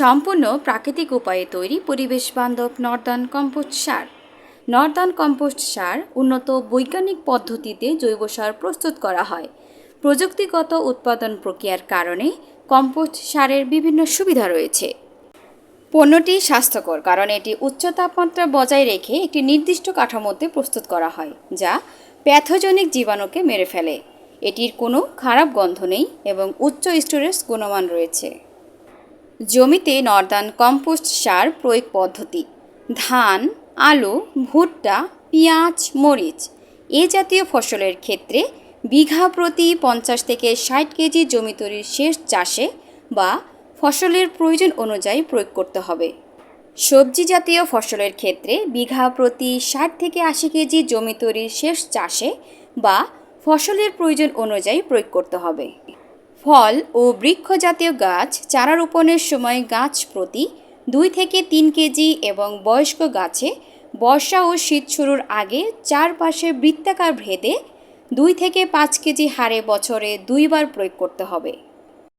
সম্পূর্ণ প্রাকৃতিক উপায়ে তৈরি পরিবেশ বান্ধব নর্দান কম্পোস্ট সার। নর্দান কম্পোস্ট সার উন্নত বৈজ্ঞানিক পদ্ধতিতে জৈব সার প্রস্তুত করা হয়। প্রযুক্তিগত উৎপাদন প্রক্রিয়ার কারণে কম্পোস্ট সারের বিভিন্ন সুবিধা রয়েছে। পণ্যটি স্বাস্থ্যকর, কারণ এটি উচ্চ তাপমাত্রা বজায় রেখে একটি নির্দিষ্ট কাঠামোতে প্রস্তুত করা হয়, যা প্যাথোজনিক জীবাণুকে মেরে ফেলে। এটির কোনো খারাপ গন্ধ নেই এবং উচ্চ স্টোরেজ গুণমান রয়েছে। জমিতে নর্দান কম্পোস্ট সার প্রয়োগ পদ্ধতি। ধান, আলু, ভুট্টা, পেঁয়াজ, মরিচ এ জাতীয় ফসলের ক্ষেত্রে বিঘা প্রতি পঞ্চাশ থেকে ষাট কেজি জমি তৈরির শেষ চাষে বা ফসলের প্রয়োজন অনুযায়ী প্রয়োগ করতে হবে। সবজি জাতীয় ফসলের ক্ষেত্রে বিঘা প্রতি ষাট থেকে আশি কেজি জমি তৈরির শেষ চাষে বা ফসলের প্রয়োজন অনুযায়ী প্রয়োগ করতে হবে। ফল ও বৃক্ষ জাতীয় গাছ চারা রোপণের সময় গাছ প্রতি দুই থেকে তিন কেজি এবং বয়স্ক গাছে বর্ষা ও শীত শুরুর আগে চারপাশে বৃত্তাকার ভেদে দুই থেকে পাঁচ কেজি হারে বছরে দুইবার প্রয়োগ করতে হবে।